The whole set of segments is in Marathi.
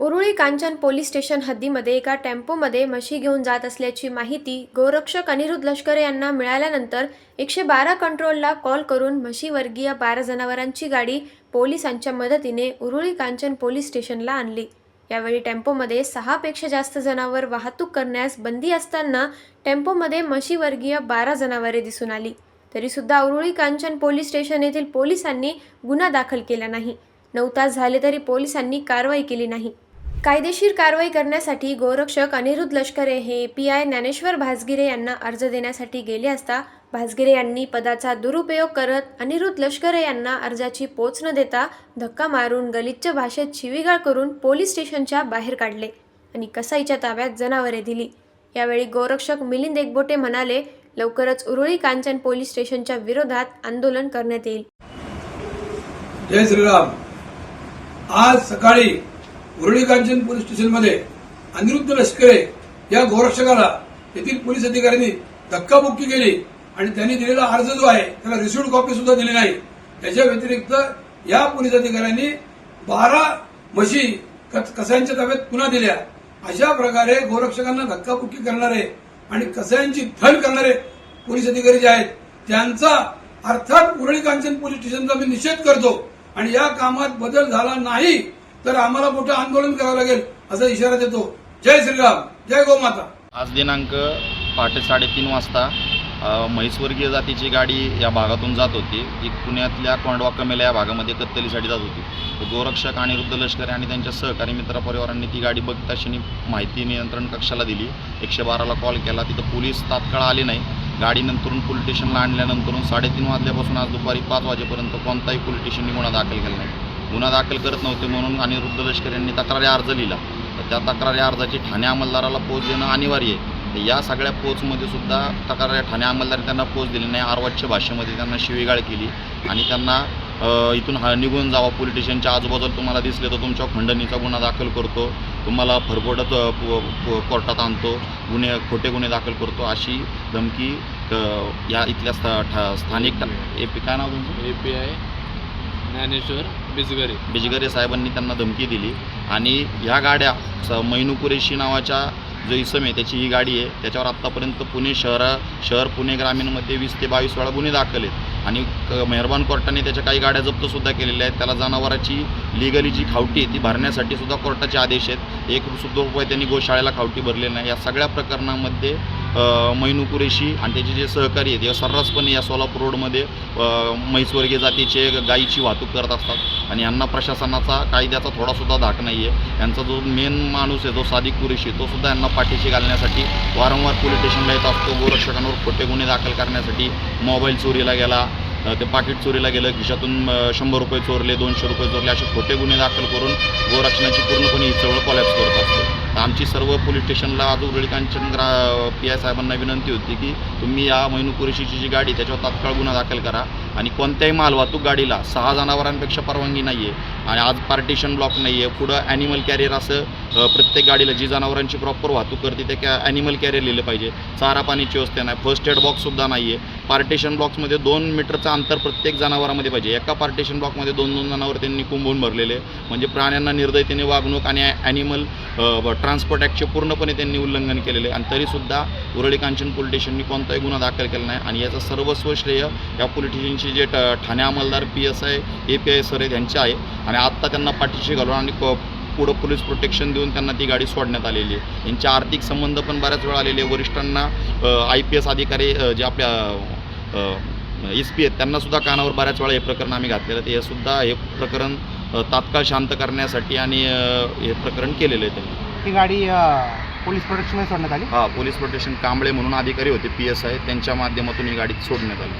उरुळी कांचन पोलीस स्टेशन हद्दीमध्ये एका टेम्पोमध्ये म्हशी घेऊन जात असल्याची माहिती गोरक्षक अनिरुद्ध लष्करे यांना मिळाल्यानंतर एकशे बारा कंट्रोलला कॉल करून म्हशीवर्गीय बारा जनावरांची गाडी पोलिसांच्या मदतीने उरुळी कांचन पोलीस स्टेशनला आणली. यावेळी टेम्पोमध्ये सहापेक्षा जास्त जनावर वाहतूक करण्यास बंदी असताना टेम्पोमध्ये म्हशीवर्गीय बारा जनावरे दिसून आली. तरीसुद्धा उरुळी कांचन पोलीस स्टेशन येथील पोलिसांनी गुन्हा दाखल केला नाही. नऊ तास झाले तरी पोलिसांनी कारवाई केली नाही. कायदेशीर कारवाई करण्यासाठी गोरक्षक अनिरुद्ध लष्करे हे पी आय ज्ञानेश्वर भासगिरे यांना अर्ज देण्यासाठी गेले असता भासगिरे यांनी पदाचा दुरुपयोग करत अनिरुद्ध लष्करे यांना अर्जाची पोच न देता धक्का मारून गलिच्छ भाषेत शिवीगाळ करून पोलीस स्टेशनच्या बाहेर काढले आणि कसाईच्या ताब्यात जनावरे दिली. यावेळी गोरक्षक मिलिंद एकबोटे म्हणाले लवकरच उरुळी कांचन पोलीस स्टेशनच्या विरोधात आंदोलन करण्यात येईल. जय श्रीराम. आज सकाळी उरळी कांचन पोलीस स्टेशनमध्ये अनिरुद्ध लष्करे या गोरक्षकाला येथील पोलीस अधिकाऱ्यांनी धक्काबुक्की केली आणि त्यांनी दिलेला अर्ज जो आहे त्याला रिसिव्ड कॉपी सुद्धा दिली नाही. त्याच्या व्यतिरिक्त या पोलीस अधिकाऱ्यांनी बारा म्हशी कसायांच्या ताब्यात पुन्हा दिल्या. अशा प्रकारे गोरक्षकांना धक्काबुक्की करणारे आणि कसायांची धन करणारे पोलीस अधिकारी जे आहेत त्यांचा अर्थात उरळी कांचन पोलीस स्टेशनचा मी निषेध करतो आणि या कामात बदल झाला नाही. तर आम्हाला मोठं आंदोलन करावं लागेल असा इशारा देतो. जय श्रीराम जय गोमाता आज दिनांक पहाटे साडेतीन वाजता म्हैसवर्गीय जातीची गाडी या भागातून जात होती. ती पुण्यातल्या कोंडवा कमेला या भागामध्ये कत्तलीसाठी जात होती. तर गोरक्षक आणि वृद्ध लष्करी आणि त्यांच्या सहकारी मित्रपरिवारांनी ती गाडी बघताशी माहिती नियंत्रण कक्षाला दिली. एकशे बाराला कॉल केला. तिथं पोलीस तात्काळ आले नाही. गाडी नंतरून पोलीस स्टेशनला आणल्यानंतरून साडेतीन वाजल्यापासून आज दुपारी पाच वाजेपर्यंत कोणताही पोलीस स्टेशननी गुन्हा दाखल केला नाही. गुन्हा दाखल करत नव्हते म्हणून अनिरुद्ध लष्कर यांनी तक्रारी अर्ज लिहिला. तर त्या तक्रारी अर्जाची ठाणे अंमलदाराला पोच देणं अनिवार्य आहे. तर या सगळ्या पोचमध्ये सुद्धा तक्रार ठाणे अंमलदाराने त्यांना पोच दिली नाही. अर्वाच्य भाषेमध्ये त्यांना शिवीगाळ केली आणि त्यांना इथून हा निघून जावा पोलीस स्टेशनच्या आजूबाजूला तुम्हाला दिसले तर तुमच्या खंडणीचा गुन्हा दाखल करतो. तुम्हाला फरफोडत कोर्टात आणतो. गुन्हे खोटे गुन्हे दाखल करतो अशी धमकी या इथल्या स्था स्थानिक ए पी काय नाव तुमचं? A P I Dnyaneshwar. Bijgare. Bijgare साहेबांनी त्यांना धमकी दिली. आणि ह्या गाड्या स मैनू कुरेशी नावाच्या जो इसम आहे त्याची ही गाडी आहे. त्याच्यावर आत्तापर्यंत पुणे शहरा शहर पुणे ग्रामीणमध्ये वीस ते बावीस वेळा गुन्हे दाखल आहेत. आणि क- मेहरबान कोर्टाने त्याच्या काही गाड्या जप्तसुद्धा केलेल्या आहेत. त्याला जनावराची लिगली जी खावटी आहे ती भरण्यासाठी सुद्धा कोर्टाचे आदेश आहेत. एक सुद्धा रुपये त्यांनी गोशाळेला खावटी भरले नाही. या सगळ्या प्रकरणामध्ये मैनू कुरेशी आणि त्याचे जे सहकारी आहेत या सर्रासपणे या सोलापूर रोडमध्ये म्हैसवर्गीय जातीचे गायीची वाहतूक करत असतात. आणि यांना प्रशासनाचा कायद्याचा थोडासुद्धा धाक नाही आहे यांचा जो मेन माणूस आहे जो सादिक कुरेशी तो सुद्धा यांना पाठीशी घालण्यासाठी वारंवार पोलीस स्टेशनला येत असतो. गोरक्षकांवर खोटे गुन्हे दाखल करण्यासाठी मोबाईल चोरीला गेला. ते पाकिट चोरीला गेलं. खिशातून शंभर रुपये चोरले दोनशे रुपये चोरले असे खोटे गुन्हे दाखल करून गोरक्षणाची पूर्णपणे ही चळवळ कॉलॅप्स करत असते आमची सर्व पोलीस स्टेशनला आज उरळीकांचंद्रा पी आय साहेबांना विनंती होती की तुम्ही या मैनू जी गाडी त्याच्यावर तात्काळ गुन्हा दाखल करा. आणि कोणत्याही मालवाहतूक गाडीला सहा जनावरांपेक्षा परवानगी नाही आहे आणि आज पार्टिशन ब्लॉक नाही आहे पुढं ॲनिमल कॅरियर असं प्रत्येक गाडीला जी जनावरांची प्रॉपर वाहतूक करते ते कॅ ॲनिमल कॅरियर लिहिलं पाहिजे. चारा पाण्याची व्यवस्था नाही. फर्स्ट एड बॉक्ससुद्धा नाही आहे पार्टिशन ब्लॉक्समध्ये दोन मीटरचं अंतर प्रत्येक जनावरामध्ये पाहिजे. एका पार्टिशन ब्लॉकमध्ये दोन दोन जनावर त्यांनी कुंभून भरलेले म्हणजे प्राण्यांना निर्दयतेने वागणूक आणि ॲनिमल ट्रान्सपोर्ट ॲक्टचे पूर्णपणे त्यांनी उल्लंघन केलेले आणि तरीसुद्धा उरळी कांचन पोलीस स्टेशननी कोणताही गुन्हा दाखल केला नाही. आणि याचं सर्वस्व श्रेय या पोलीस स्टेशनचे जे ठाणे अंमलदार P S I A P I sir आहेत यांचे आहे. आणि आत्ता त्यांना पाठीशी घालून आणि क- पुढं पोलीस प्रोटेक्शन देऊन त्यांना ती गाडी सोडण्यात आलेली आहे. यांचे आर्थिक संबंध पण बऱ्याच वेळा आलेले आहे. वरिष्ठांना आय पी एस अधिकारी जे आपल्या एस पी आहेत त्यांनासुद्धा कानावर बऱ्याच वेळा हे प्रकरण आम्ही घातलेलं आहे. हे सुद्धा हे प्रकरण तात्काळ शांत करण्यासाठी आणि हे प्रकरण केलेलं आहे त्यांनी. ही गाडी पोलीस प्रोटेक्शनमध्ये सोडण्यात आली? हा पोलीस प्रोटेक्शन कांबळे म्हणून अधिकारी होते पी एस आय त्यांच्या माध्यमातून ही गाडी सोडण्यात आली.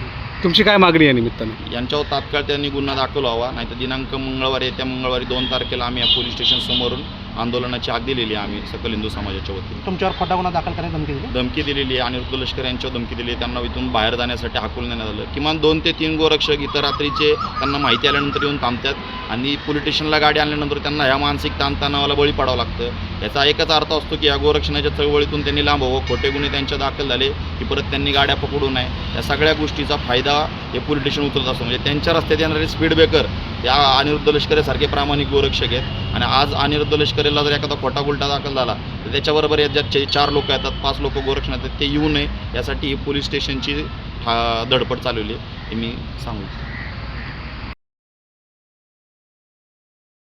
तुमची काय मागणी आहे निमित्तानं? यांच्यावर तात्काळ त्यांनी गुन्हा दाखल व्हावा नाहीतर दिनांक मंगळवारी येत्या मंगळवारी दोन तारखेला आम्ही या पोलीस स्टेशन समोरून आंदोलनाची आग दिलेली आहे आम्ही सकल हिंदू समाजाच्या वतीने. तुमच्यावर खोटा गुन्हा दाखल करण्याची धमकी दिली? धमकी दिलेली आहे अनिरुद्ध लष्कर यांच्यावर धमकी दिली. त्यांना इथून बाहेर जाण्यासाठी हाकलून देण्यात आलं. किमान दोन ते तीन गोरक्षक इथं रात्रीचे त्यांना माहिती आल्यानंतर येऊन थांबतात आणि पोलीस स्टेशनला गाडी आणल्यानंतर त्यांना ह्या मानसिक ताणतणावाला बळी पाडावं लागतं. याचा एकच अर्थ असतो की या गोरक्षणाच्या चळवळीतून त्यांनी लांब व्हावं. खोटे गुन्हे त्यांच्या दाखल झाले की परत त्यांनी गाड्या पकडू नये. या सगळ्या गोष्टीचा फायदा हे पोलीस स्टेशन उचलत असतं. म्हणजे त्यांच्या रस्त्यात येणारे स्पीड ब्रेकर या अनिरुद्ध लष्करेसारखे प्रामाणिक गोरक्षक आहेत. आणि आज अनिरुद्ध लष्कर तक्रारीला जर एखादा खोटा गुलटा दाखल झाला तर त्याच्याबरोबर याच्यात चार लोक येतात पाच लोक गोरक्षण येतात ते येऊ नये. यासाठी पोलीस स्टेशनची ठा- धडपड चालवली आहे. हे मी सांगू